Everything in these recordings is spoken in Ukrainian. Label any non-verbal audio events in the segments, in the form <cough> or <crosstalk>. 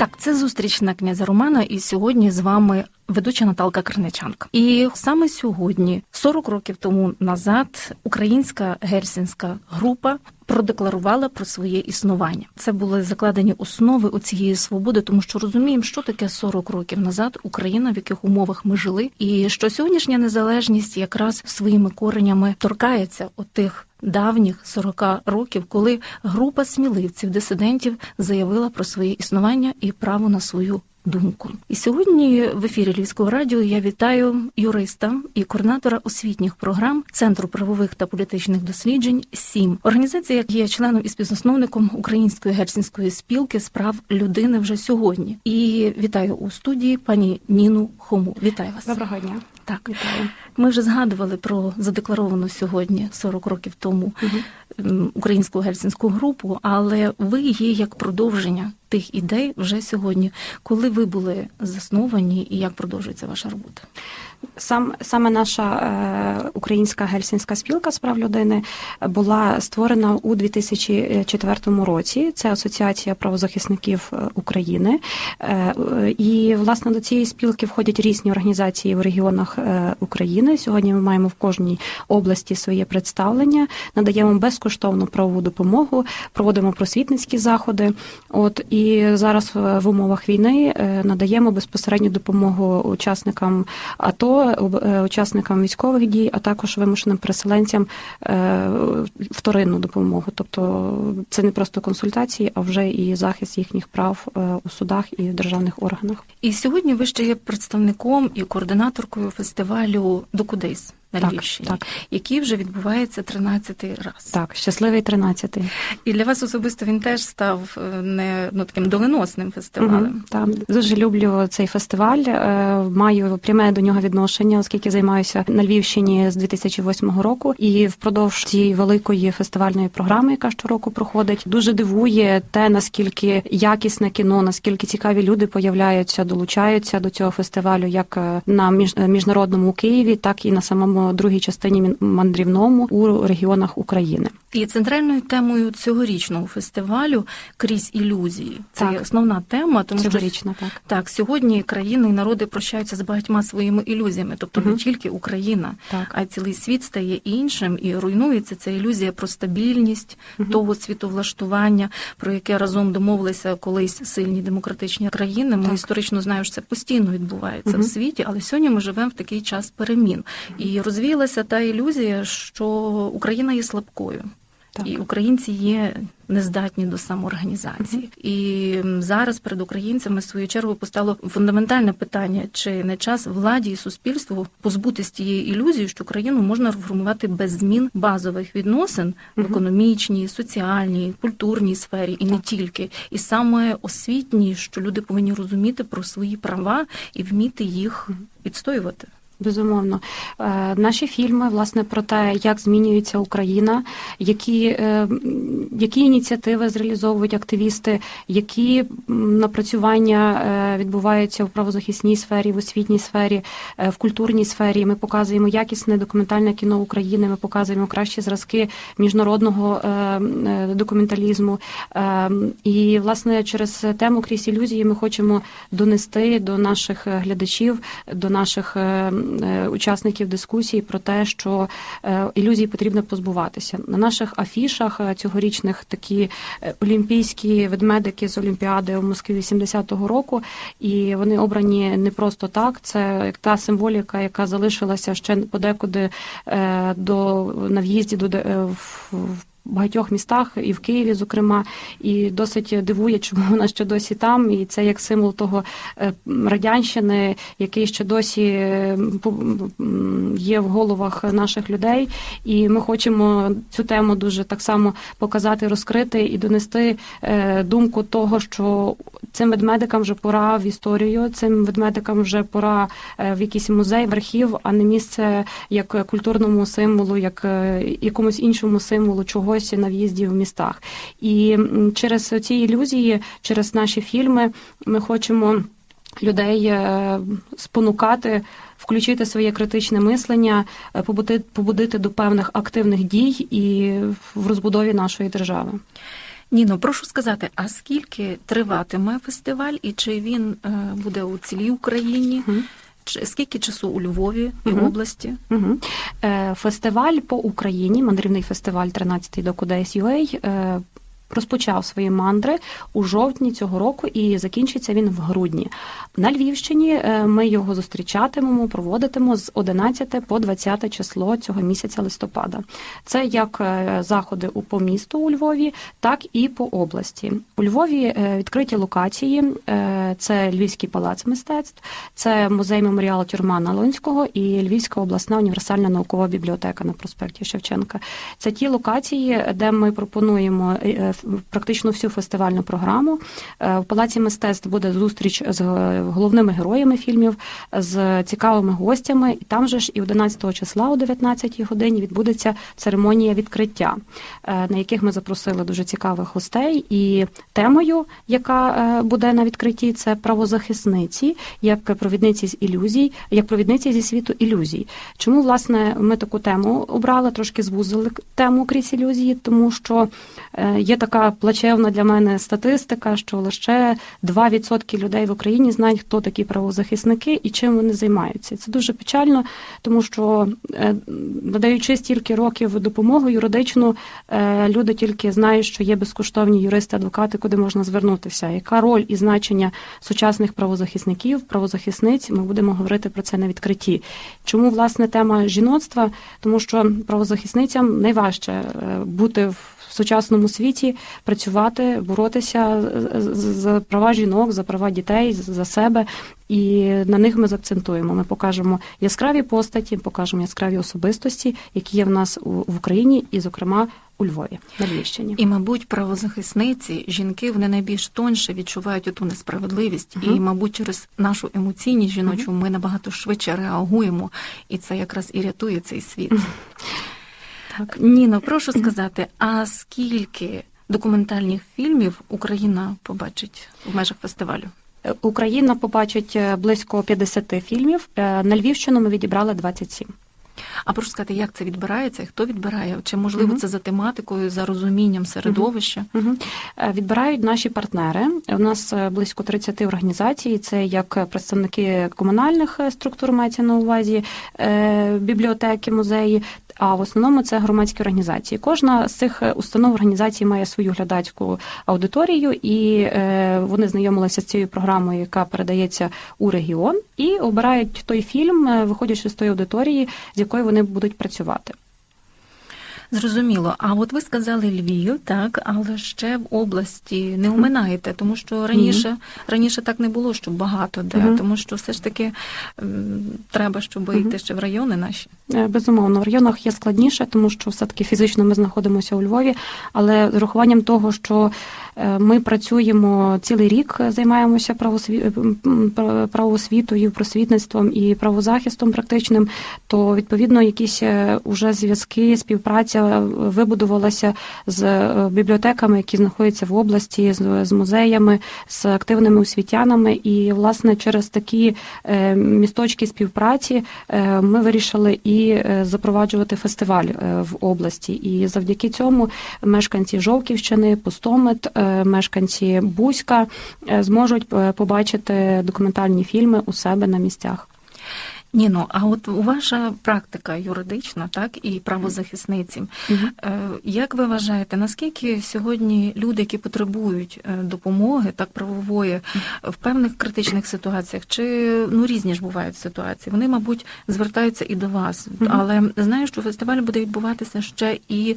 Так, це зустріч на князя Романа, і сьогодні з вами ведуча Наталка Керничанка. І саме сьогодні, 40 років тому назад, українська гельсінська група продекларувала про своє існування. Це були закладені основи у цієї свободи, тому що розуміємо, що таке 40 років назад Україна, в яких умовах ми жили, і що сьогоднішня незалежність якраз своїми коренями торкається отих. Давніх 40 років, коли група сміливців, дисидентів заявила про своє існування і право на свою думку. І сьогодні в ефірі Львівського радіо я вітаю юриста і координатора освітніх програм Центру правових та політичних досліджень СІМ. Організація є членом і співзасновником Української гельсінської спілки справ людини вже сьогодні. І вітаю у студії пані Ніну Хому. Вітаю вас. Доброго дня. Так, вітаю. Ми вже згадували про задекларовану сьогодні 40 років тому угу. українську гельсінську групу, але ви є як продовження тих ідей вже сьогодні, коли ви були засновані і як продовжується ваша робота. Сам саме наша е, українська гельсінська спілка справ людини була створена у 2004 році. Це Асоціація правозахисників України. Е, і власне до цієї спілки входять різні організації в регіонах е, України. Сьогодні ми маємо в кожній області своє представлення, надаємо безкоштовну правову допомогу, проводимо просвітницькі заходи. От і зараз в умовах війни е, надаємо безпосередню допомогу учасникам АТО. Е, учасникам військових дій, а також вимушеним переселенцям е, вторинну допомогу. Тобто це не просто консультації, а вже і захист їхніх прав е, у судах і в державних органах. І сьогодні ви ще є представником і координаторкою фестивалю Докудейс на так, Львівщині, так. який вже відбувається 13-й раз. Так, щасливий 13-й. І для вас особисто він теж став не ну таким доленосним фестивалем. Угу, так, дуже люблю цей фестиваль. Маю пряме до нього відношення, оскільки займаюся на Львівщині з 2008 року. І впродовж цієї великої фестивальної програми, яка щороку проходить, дуже дивує те, наскільки якісне кіно, наскільки цікаві люди появляються, долучаються до цього фестивалю, як на міжнародному Києві, так і на самому другій частині мандрівному у регіонах України. І центральною темою цьогорічного фестивалю крізь ілюзії. Це так. основна тема, тому Цьогорічна, що так. так сьогодні країни і народи прощаються з багатьма своїми ілюзіями, тобто Угу. не тільки Україна, Так. а й цілий світ стає іншим і руйнується ця ілюзія про стабільність Угу. того світовлаштування, про яке разом домовилися колись сильні демократичні країни. Ми Так. історично знаємо, що це постійно відбувається Угу. в світі, але сьогодні ми живемо в такий час перемін. І розвіялася та ілюзія, що Україна є слабкою. Так. І українці є нездатні до самоорганізації. І зараз перед українцями в свою чергу постало фундаментальне питання: чи не час владі і суспільству позбутися тієї ілюзії, що країну можна реформувати без змін базових відносин в економічній, соціальній, культурній сфері, і не тільки, і саме освітній, що люди повинні розуміти про свої права і вміти їх відстоювати. Безумовно, Е, наші фільми власне про те, як змінюється Україна, які, е, які ініціативи зреалізовують активісти, які напрацювання е, відбуваються в правозахисній сфері, в освітній сфері, в культурній сфері. Ми показуємо якісне документальне кіно України. Ми показуємо кращі зразки міжнародного документалізму. І власне через тему крізь ілюзії ми хочемо донести до наших глядачів, до наших учасників дискусії про те, що е, ілюзій потрібно позбуватися. На наших афішах е, цьогорічних такі е, олімпійські ведмедики з Олімпіади у Москві 80-го року, і вони обрані не просто так. Це як та символіка, яка залишилася ще подекуди е, до на в'їзді до е, в- в багатьох містах, і в Києві, зокрема, і досить дивує, чому вона ще досі там. І це як символ того е, радянщини, який ще досі е, є в головах наших людей. І ми хочемо цю тему дуже так само показати, розкрити і донести е, думку того, що цим ведмедикам вже пора в історію, цим ведмедикам вже пора в якийсь музей, в архів, а не місце як культурному символу, як якомусь іншому символу чогось на в'їзді в містах. І через ці ілюзії, через наші фільми, ми хочемо людей е, спонукати. Включити своє критичне мислення, е, побудити, побудити до певних активних дій і в розбудові нашої держави. Ніно, прошу сказати, а скільки триватиме фестиваль, і чи він е, буде у цілій Україні? Угу. Скільки часу у Львові і угу. області? Угу. Фестиваль по Україні, мандрівний фестиваль 13-й до Кудейс UA, розпочав свої мандри у жовтні цього року і закінчиться він в грудні. На Львівщині е, ми його зустрічатимемо, проводитимемо з 11 по 20 число цього місяця листопада. Це як е, заходи по місту у Львові, так і по області. У Львові е, відкриті локації: це Львівський палац мистецтв, це музей меморіалу Тюрма Налонського і Львівська обласна універсальна наукова бібліотека на проспекті Шевченка. Це ті локації, де ми пропонуємо практично всю фестивальну програму. Е, в Палаці мистецтв буде зустріч з головними героями фільмів, з цікавими гостями. І там же ж і 11 числа о 19 годині відбудеться церемонія відкриття, е, на яких ми запросили дуже цікавих гостей. І темою, яка е, буде на відкритті, це правозахисниці, як провідниці з ілюзій, як провідниці зі світу ілюзій. Чому власне ми таку тему обрали? Трошки звузили тему крізь ілюзії, тому що є така така плачевна для мене статистика, що лише 2% людей в Україні знають, хто такі правозахисники і чим вони займаються. Це дуже печально, тому що е, надаючи стільки років допомогу юридичну, е, люди тільки знають, що є безкоштовні юристи, адвокати, куди можна звернутися. Яка роль і значення сучасних правозахисників, правозахисниць? Ми будемо говорити про це на відкритті. Чому власне тема жіноцтва? Тому що правозахисницям найважче е, бути в в сучасному світі працювати, боротися за права жінок, за права дітей, за себе. І на них ми закцентуємо. Ми покажемо яскраві постаті, покажемо яскраві особистості, які є в нас в Україні, і, зокрема, у Львові на Львівщині. І, мабуть, правозахисниці жінки вони найбільш тонше відчувають оту несправедливість, uh і, мабуть, через нашу емоційність жіночу uh ми набагато швидше реагуємо, і це якраз і рятує цей світ. Uh так. Ніно, прошу сказати, а скільки документальних фільмів Україна побачить в межах фестивалю? Україна побачить е, близько 50 фільмів. Е, на Львівщину ми відібрали 27. А прошу сказати, як це відбирається? Хто відбирає? Чи можливо це за тематикою, за розумінням середовища? Угу. Відбирають наші партнери. У нас близько 30 організацій. Це як представники комунальних структур мається на увазі, бібліотеки, музеї, а в основному це громадські організації. Кожна з цих установ організацій має свою глядацьку аудиторію, і е, вони знайомилися з цією програмою, яка передається у регіон, і обирають той фільм, е, виходячи з тої аудиторії, з якою вони будуть працювати. Зрозуміло. А от ви сказали Львів, так, але ще в області не оминаєте, тому що раніше mm раніше так не було, що багато де, mm тому що все ж таки треба, щоб mm йти ще в райони наші. Е, безумовно, в районах є складніше, тому що все таки фізично ми знаходимося у Львові, але з урахуванням того, що Е, ми працюємо цілий рік, займаємося правоосвітою, просвітництвом і правозахистом практичним. То відповідно якісь е, уже зв'язки, співпраця вибудувалася з е, бібліотеками, які знаходяться в області, з музеями, з активними освітянами. І власне через такі місточки співпраці ми вирішили і запроваджувати фестиваль в області. І завдяки цьому мешканці Жовківщини, Пустомит. Е, мешканці Бузька е, зможуть е, побачити документальні фільми у себе на місцях. Ніно, а от ваша практика юридична, так і правозахисниці. Е, Як ви вважаєте, наскільки сьогодні люди, які потребують е, допомоги, так правової, в певних критичних ситуаціях, чи ну різні ж бувають ситуації, вони, мабуть, звертаються і до вас. Мгм. Але знаю, що фестиваль буде відбуватися ще і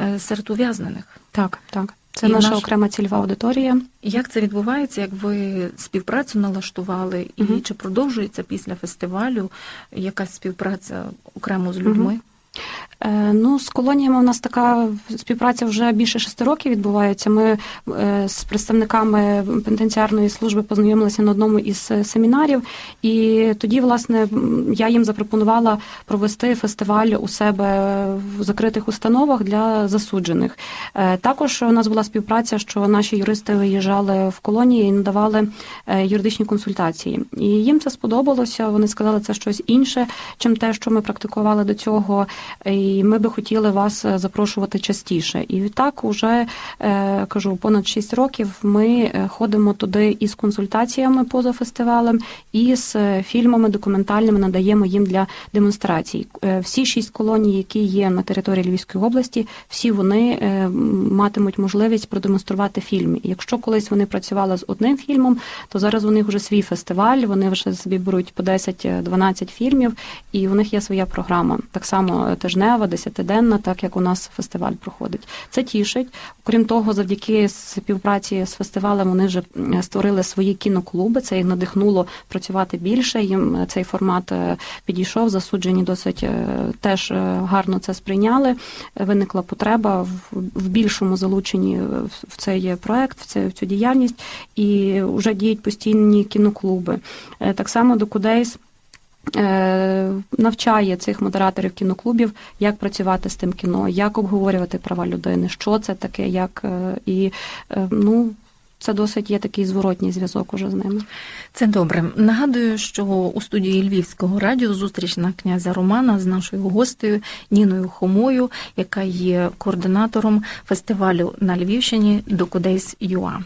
е, серед ув'язнених. Так, так. Це І наша наш- окрема цільова аудиторія. Як це відбувається, як ви співпрацю налаштували, і угу. чи продовжується після фестивалю якась співпраця окремо з людьми? Е, Ну, з колоніями у нас така співпраця вже більше шести років відбувається. Ми е, з представниками пенітенціарної служби познайомилися на одному із е, семінарів, і тоді, власне, я їм запропонувала провести фестиваль у себе в закритих установах для засуджених. Е, Також у нас була співпраця, що наші юристи виїжджали в колонії і надавали е, юридичні консультації. І їм це сподобалося. Вони сказали, це щось інше, чим те, що ми практикували до цього. І ми би хотіли вас е, запрошувати частіше. І відтак, уже е, кажу, понад 6 років ми е, ходимо туди із консультаціями поза фестивалем, і з фільмами документальними надаємо їм для демонстрацій. Всі шість колоній, які є на території Львівської області, всі вони матимуть можливість продемонструвати фільм. Якщо колись вони працювали з одним фільмом, то зараз у них вже свій фестиваль. Вони вже собі беруть по 10-12 фільмів, і у них є своя програма. Так само тижнева, десятиденна, так як у нас фестиваль проходить. Це тішить. Окрім того, завдяки співпраці з фестивалем вони вже створили свої кіноклуби. Це їх надихнуло працювати більше. Їм е, цей формат е, підійшов. Засуджені досить е, теж гарно це сприйняли. Виникла потреба в, більшому залученні в- цей проект, в цю, діяльність, і вже діють постійні кіноклуби. Так само до Кудейс. Е, Навчає цих модераторів кіноклубів, як працювати з тим кіно, як обговорювати права людини, що це таке, як е, і е, ну це досить є такий зворотній зв'язок уже з ними. Це добре. Нагадую, що у студії Львівського радіо зустріч на князя Романа з нашою гостею Ніною Хомою, яка є координатором фестивалю на Львівщині Докудейс ЮА.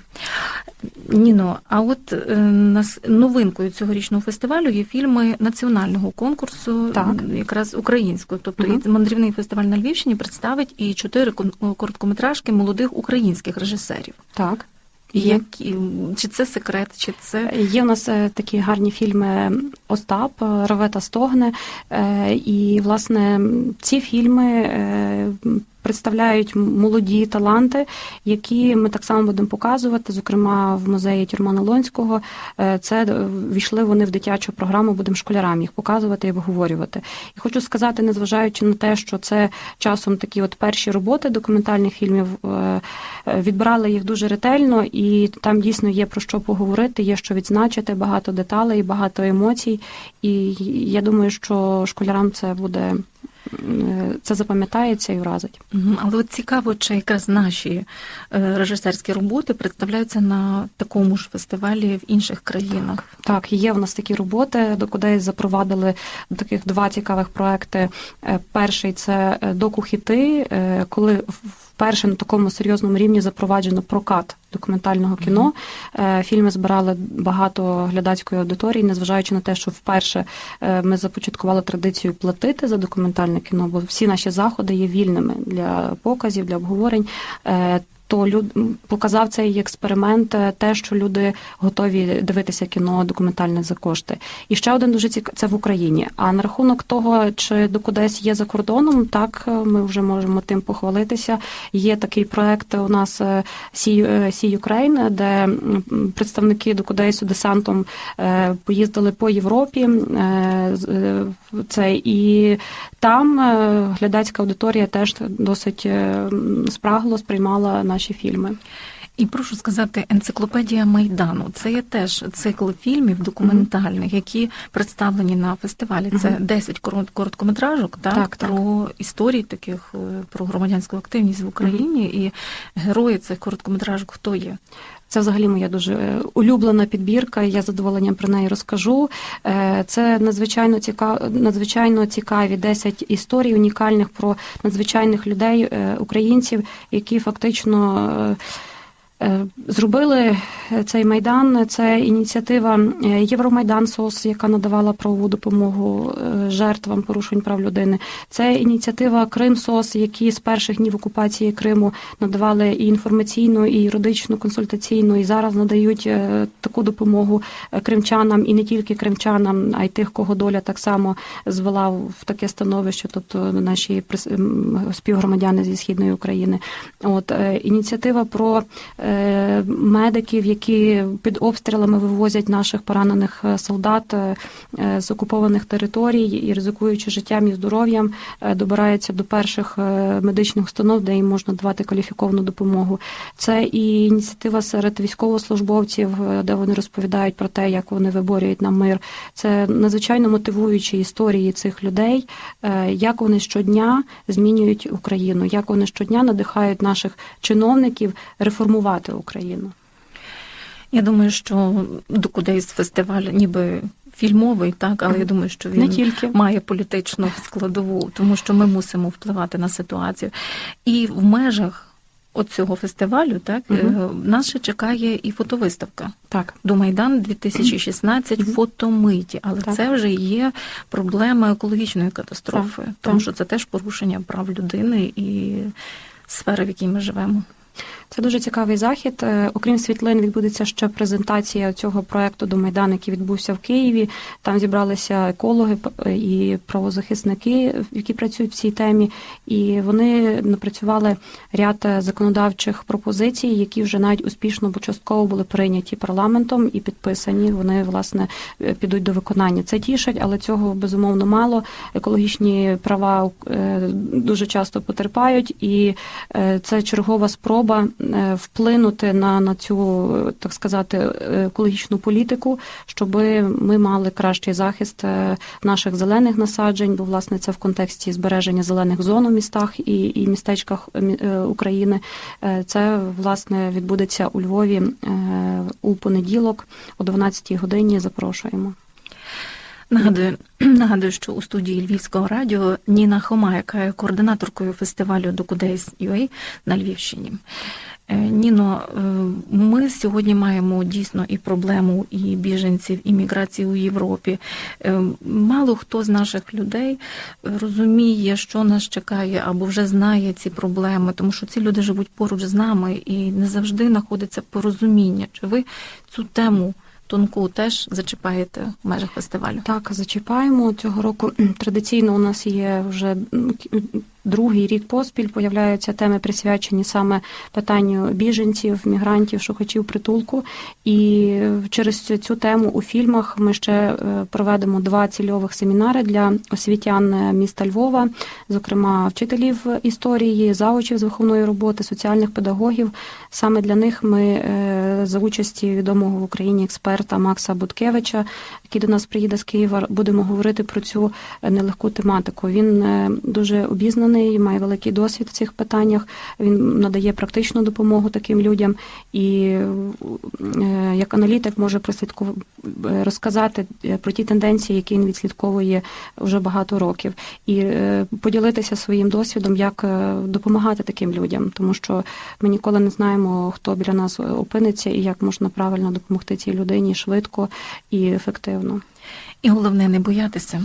Ніно, а от е, нас новинкою цьогорічного фестивалю є фільми національного конкурсу, Так. якраз українського. Тобто Мгм. і мандрівний фестиваль на Львівщині представить і чотири короткометражки молодих українських режисерів. Так. Є. Які чи це секрет, чи це Є у нас е, такі гарні фільми Остап, е, Ровета Стогне. Е, І, власне, ці фільми е, представляють молоді таланти, які ми так само будемо показувати. Зокрема, в музеї Тюрмана Лонського. Це війшли вони в дитячу програму, будемо школярам їх показувати і обговорювати. І хочу сказати, незважаючи на те, що це часом такі от перші роботи документальних фільмів, відбирали їх дуже ретельно, і там дійсно є про що поговорити, є що відзначити, багато деталей, багато емоцій. І я думаю, що школярам це буде це запам'ятається і вразить. Але от цікаво, чи якраз наші е, режисерські роботи представляються на такому ж фестивалі в інших країнах. Так, є в нас такі роботи, до куди запровадили таких два цікавих проекти. Е, Перший це е, докухіти, коли вперше на такому серйозному рівні запроваджено прокат документального кіно. Е, Фільми збирали багато глядацької аудиторії, незважаючи на те, що вперше е, ми започаткували традицію платити за документальне кіно, бо всі наші заходи є вільними для показів, для обговорень. То люд показав цей експеримент е, те, що люди готові дивитися кіно документальне за кошти. І ще один дуже цікавий це в Україні. А на рахунок того, чи до кудись є за кордоном, так е, ми вже можемо тим похвалитися. Є такий проект у нас Сі е, Ukraine, де представники до кудейсу десантом поїздили по Європі. Це і там глядацька аудиторія теж досить спрагло сприймала наші фільми. І прошу сказати, енциклопедія Майдану це є теж цикл фільмів документальних, які представлені на фестивалі. Це Мгм. 10 короткометражок, так, Так, так. про історії таких е, про громадянську активність в Україні і герої цих короткометражок. Хто є? Це взагалі моя дуже е, улюблена підбірка. Я задоволенням про неї розкажу. Е, Це надзвичайно цікаві, надзвичайно цікаві 10 історій унікальних про надзвичайних людей, е, українців, які фактично. Е, Е, Зробили цей майдан. Це ініціатива е, Євромайдан СОС, яка надавала правову допомогу е, жертвам порушень прав людини. Це ініціатива Крим СОС, які з перших днів окупації Криму надавали і інформаційну, і юридичну, консультаційну, і зараз надають е, таку допомогу е, кримчанам і не тільки кримчанам, а й тих, кого доля так само звела в таке становище, тобто наші співгромадяни зі східної України. От е, ініціатива про е, медиків, які під обстрілами вивозять наших поранених е, солдат е, е, з окупованих територій і ризикуючи життям і здоров'ям, е, добираються до перших е, медичних установ, де їм можна давати кваліфіковану допомогу. Це і ініціатива серед військовослужбовців, е, де вони розповідають про те, як вони виборюють нам мир. Це надзвичайно мотивуючі історії цих людей, е, як вони щодня змінюють Україну, як вони щодня надихають наших чиновників реформувати Україну. Я думаю, що Докудейс фестиваль ніби фільмовий, так, але я думаю, що він Не тільки. має політичну складову, тому що ми мусимо впливати на ситуацію. І в межах оцього фестивалю, так, е, нас ще чекає і фотовиставка. Так. До Майдан 2016 Мгм. фотомиті, але Так. це вже є проблема екологічної катастрофи, Так, тому так. що це теж порушення прав людини і сфери, в якій ми живемо. Це дуже цікавий захід. Е, Окрім світлин, відбудеться ще презентація цього проекту до Майдану, який відбувся в Києві. Там зібралися екологи і правозахисники, які працюють в цій темі, і вони напрацювали ряд е, законодавчих пропозицій, які вже навіть успішно або частково були прийняті парламентом і підписані. Вони власне е, підуть до виконання. Це тішить, але цього безумовно мало. Екологічні права е, дуже часто потерпають, і е, це чергова спроба е, вплинути на, на цю, е, так сказати, е, екологічну політику, щоб ми мали кращий захист е, наших зелених насаджень, бо власне це в контексті збереження зелених зон у містах і, і містечках е, е, України. Е, Це власне відбудеться у Львові е, у понеділок о 12-й годині. Запрошуємо. Нагадую, <clears throat> нагадую, що у студії Львівського радіо Ніна Хома, яка є координаторкою фестивалю Докудейс UA на Львівщині. Е, Ніно, е, ми сьогодні маємо дійсно і проблему і біженців, і міграції у Європі. Е, Мало хто з наших людей розуміє, що нас чекає, або вже знає ці проблеми, тому що ці люди живуть поруч з нами і не завжди знаходиться порозуміння. Чи ви цю тему тонку теж зачіпаєте в межах фестивалю? Так, зачіпаємо цього року. Традиційно у нас є вже другий рік поспіль. Появляються теми присвячені саме питанню біженців, мігрантів, шукачів притулку. І через цю- тему у фільмах ми ще е, проведемо два цільових семінари для освітян е, міста Львова, зокрема вчителів історії, заучів з виховної роботи, соціальних педагогів. Саме для них ми е, за участі відомого в Україні експерта Макса Буткевича, який до нас приїде з Києва, будемо говорити про цю е, нелегку тематику. Він е, дуже обізнаний, має великий досвід в цих питаннях. Він надає практичну допомогу таким людям і е, як аналітик може розказати е, про ті тенденції, які він відслідковує вже багато років, і е, поділитися своїм досвідом, як допомагати таким людям, тому що ми ніколи не знаємо, хто біля нас опиниться і як можна правильно допомогти цій людині швидко і ефективно. І головне не боятися.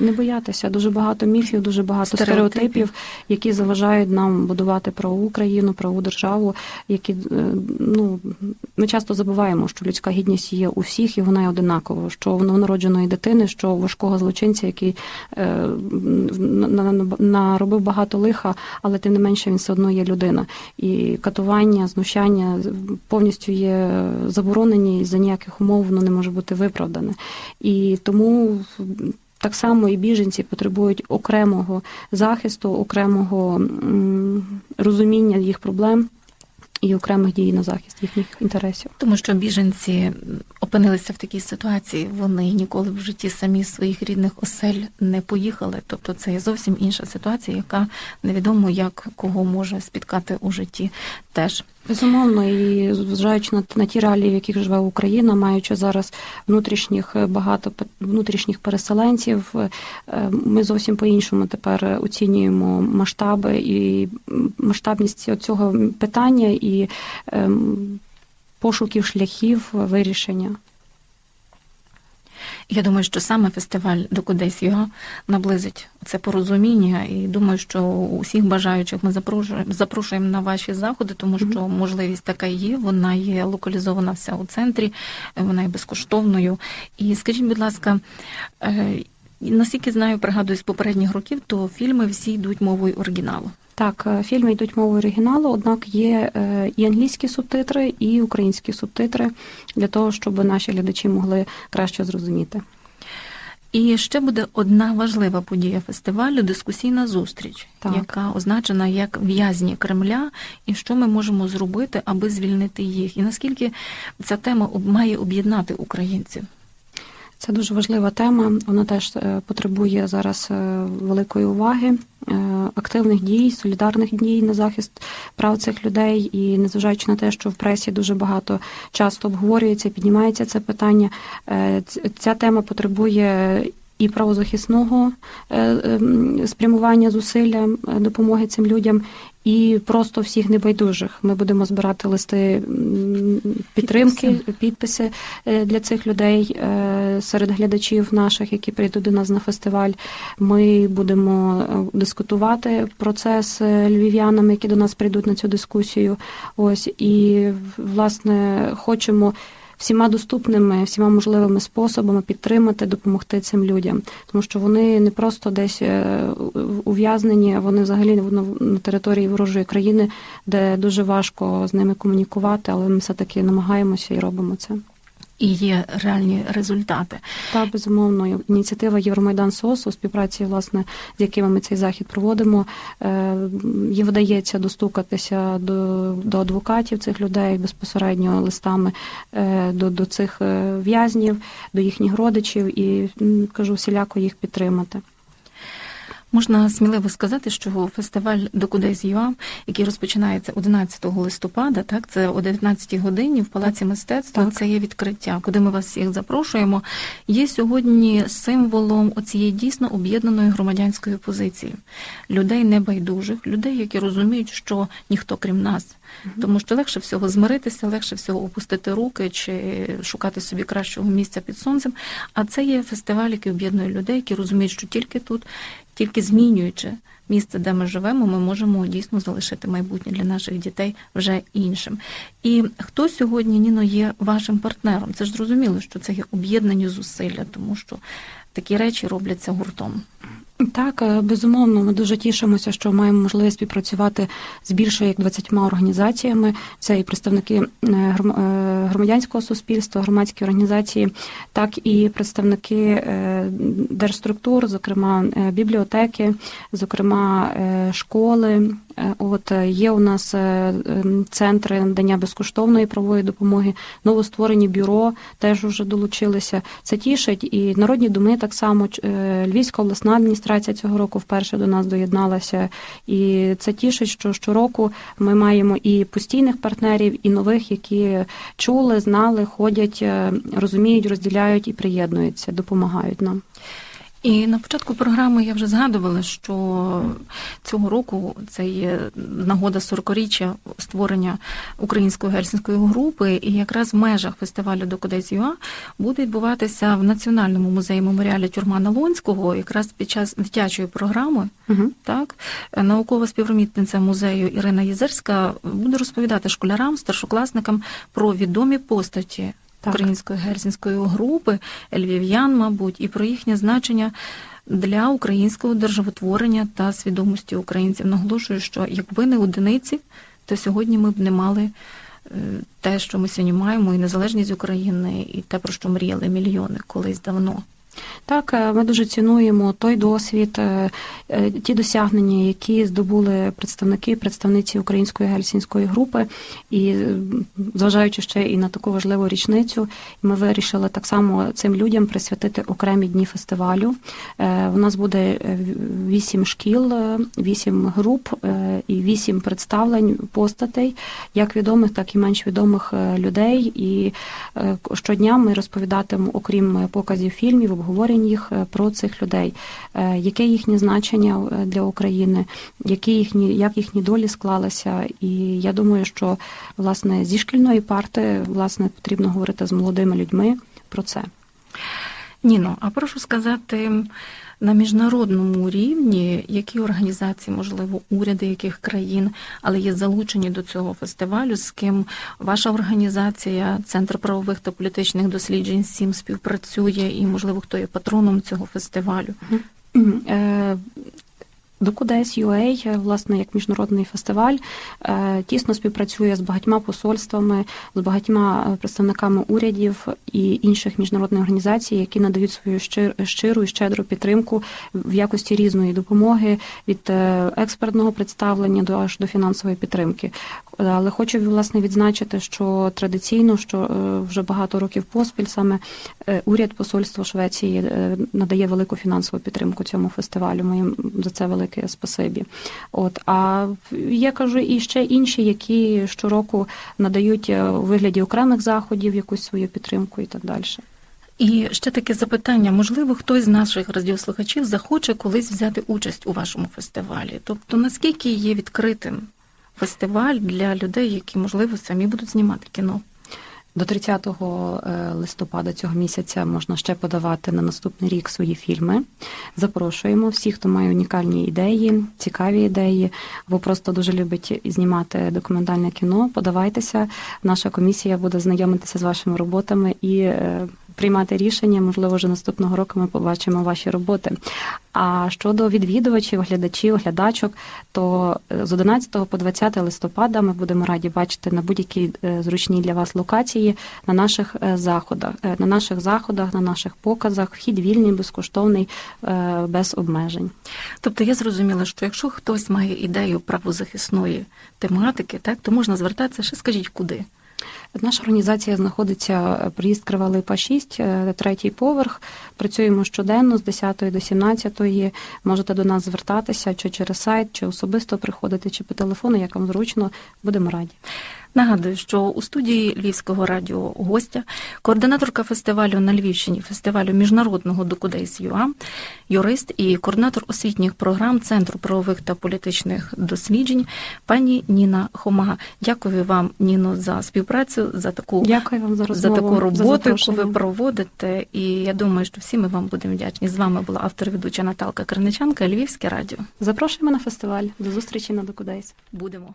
Не боятися. Дуже багато міфів, дуже багато Стереотипів. стереотипів, які заважають нам будувати правову країну, правову державу. Які е, ну ми часто забуваємо, що людська гідність є у всіх і вона є одинакова. Що в новонародженої дитини, що важкого злочинця, який е, на- на- на- наробив багато лиха, але тим не менше він все одно є людина. І катування, знущання повністю є заборонені і за ніяких умов воно не може бути виправдане. І тому так само і біженці потребують окремого захисту, окремого розуміння їх проблем і окремих дій на захист їхніх інтересів. Тому що біженці опинилися в такій ситуації, вони ніколи в житті самі своїх рідних осель не поїхали. Тобто це є зовсім інша ситуація, яка невідомо як кого може спіткати у житті теж. Безумовно, і зважаючи на, на ті реалії, в яких живе Україна, маючи зараз внутрішніх е, багато внутрішніх переселенців, е, ми зовсім по-іншому тепер оцінюємо масштаби і масштабність цього питання і ем, пошуків шляхів вирішення. Я думаю, що саме фестиваль Докудесь Юга наблизить це порозуміння, і думаю, що усіх бажаючих ми запрошуємо, запрошуємо на ваші заходи, тому що Мгм. можливість така є. Вона є локалізована вся у центрі, вона є безкоштовною. І скажіть, будь ласка. е, Наскільки знаю, пригадую з попередніх років, то фільми всі йдуть мовою оригіналу. Так, е, фільми йдуть мовою оригіналу, однак є е, і англійські субтитри, і українські субтитри для того, щоб наші глядачі могли краще зрозуміти. І ще буде одна важлива подія фестивалю дискусійна зустріч, Так. яка означена як в'язні Кремля, і що ми можемо зробити, аби звільнити їх. І наскільки ця тема має об'єднати українців? Це дуже важлива тема. Вона теж е, потребує зараз е, великої уваги, е, активних дій, солідарних дій на захист прав цих людей. І незважаючи на те, що в пресі дуже багато часто обговорюється, піднімається це питання. Ця тема потребує. І правозахисного е, ем, спрямування зусилля е, допомоги цим людям, і просто всіх небайдужих. Ми будемо збирати листи підтримки, підписи е, для цих людей е, серед глядачів наших, які прийдуть до нас на фестиваль. Ми будемо е, дискутувати про це з е, львів'янами, які до нас прийдуть на цю дискусію. Ось і власне хочемо. Всіма доступними, всіма можливими способами підтримати, допомогти цим людям, тому що вони не просто десь е, ув'язнені, а вони взагалі на території ворожої країни, де дуже важко з ними комунікувати, але ми все таки намагаємося і робимо це. І є реальні результати. Та безумовно ініціатива Євромайдан СОС у співпраці, власне, з якими ми цей захід проводимо. їм вдається достукатися до, до адвокатів цих людей безпосередньо листами е, до, до цих е, в'язнів, до їхніх родичів і кажу всіляко їх підтримати. Можна сміливо сказати, що фестиваль Докудесь ЮА, який розпочинається 11 листопада, так це о 19 годині в Палаці мистецтва. Так. Це є відкриття, куди ми вас всіх запрошуємо. Є сьогодні символом оцієї дійсно об'єднаної громадянської позиції людей небайдужих, людей, які розуміють, що ніхто крім нас. Тому що легше всього змиритися, легше всього опустити руки чи шукати собі кращого місця під сонцем. А це є фестиваль, який об'єднує людей, які розуміють, що тільки тут, тільки змінюючи місце, де ми живемо, ми можемо дійсно залишити майбутнє для наших дітей вже іншим. І хто сьогодні Ніно є вашим партнером? Це ж зрозуміло, що це є об'єднані зусилля, тому що такі речі робляться гуртом. Так, е, безумовно, ми дуже тішимося, що маємо можливість співпрацювати з більше як 20 організаціями. Це і представники е, е, громадянського суспільства, громадські організації, так і представники держструктур, зокрема бібліотеки, зокрема школи. Е, От е, є у нас е, центри надання безкоштовної правової допомоги, новостворені бюро теж вже долучилися. Це тішить і народні думи так само. Львівська обласна адміністрація цього року вперше до нас доєдналася. І це тішить, що щороку ми маємо і постійних партнерів, і нових, які чули, знали, ходять, розуміють, розділяють і приєднуються, допомагають нам. І на початку програми я вже згадувала, що цього року це є нагода 40-річчя створення української гельсінської групи, і якраз в межах фестивалю Докудець ЮА буде відбуватися в Національному музеї меморіалі Тюрмана Лонського, якраз під час дитячої програми. Угу. Так, наукова співробітниця музею Ірина Єзерська буде розповідати школярам, старшокласникам про відомі постаті Так. української гельсінської групи, львів'ян, мабуть, і про їхнє значення для українського державотворення та свідомості українців. Наголошую, що якби не одиниці, то сьогодні ми б не мали е, те, що ми сьогодні маємо, і незалежність України, і те, про що мріяли мільйони колись давно. Так, е, ми дуже цінуємо той досвід, е, е, ті досягнення, які здобули представники, представниці української гельсінської групи, і зважаючи ще і на таку важливу річницю, ми вирішили так само цим людям присвятити окремі дні фестивалю. У нас буде вісім шкіл, вісім груп і вісім представлень постатей, як відомих, так і менш відомих людей. І щодня ми розповідатимемо, окрім показів фільмів, обговорень їх е, про цих людей, Е, яке їхнє значення е, для України, які їхні, як їхні долі склалися. І я думаю, що власне зі шкільної парти власне потрібно говорити з молодими людьми про це. Ніно, а прошу сказати на міжнародному рівні, які організації, можливо, уряди яких країн, але є залучені до цього фестивалю, з ким ваша організація, Центр правових та політичних досліджень з цим співпрацює, і можливо хто є патроном цього фестивалю? Е, Докудес UA, власне, як міжнародний фестиваль, е, тісно співпрацює з багатьма посольствами, з багатьма е, представниками урядів і інших міжнародних організацій, які надають свою щиру і щедру підтримку в якості різної допомоги від е, експертного представлення до аж до фінансової підтримки. Але хочу власне відзначити, що традиційно, що вже багато років поспіль саме уряд посольство Швеції надає велику фінансову підтримку цьому фестивалю. Ми їм за це велике спасибі. От а я кажу, і ще інші, які щороку надають е, у вигляді окремих заходів якусь свою підтримку і так далі. І ще таке запитання: можливо, хтось з наших радіослухачів захоче колись взяти участь у вашому фестивалі. Тобто, наскільки є відкритим фестиваль для людей, які можливо самі будуть знімати кіно? До 30 е, листопада цього місяця можна ще подавати на наступний рік свої фільми. Запрошуємо всіх, хто має унікальні ідеї, цікаві ідеї, або просто дуже любить знімати документальне кіно. Подавайтеся. Наша комісія буде знайомитися з вашими роботами і е, приймати рішення. Можливо, вже наступного року ми побачимо ваші роботи. А щодо відвідувачів, глядачів, глядачок, то е, з 11 по 20 листопада ми будемо раді бачити на будь-якій е, зручній для вас локації на наших е, заходах, на наших заходах, на наших показах. Вхід вільний, безкоштовний, без обмежень. Тобто я зрозуміла, що якщо хтось має ідею правозахисної тематики, так то можна звертатися, ще скажіть куди. Наша організація знаходиться е, приїзд Кривалипа 6, е, третій поверх. Працюємо щоденно з 10 до 17. Можете до нас звертатися чи через сайт, чи особисто приходити, чи по телефону, як вам зручно. Будемо раді. Нагадую, що у студії Львівського радіо гостя, координаторка фестивалю на Львівщині, фестивалю міжнародного Докудейс ЮА, юрист і координатор освітніх програм Центру правових та політичних досліджень, пані Ніна Хомага. Дякую вам, Ніно, за співпрацю, за таку Дякую вам за за розмову. таку за роботу, яку ви проводите. І я думаю, що всі ми вам будемо вдячні. З вами була автор-ведуча Наталка Криничанка, Львівське радіо. Запрошуємо на фестиваль. До зустрічі на Докудейс. Будемо.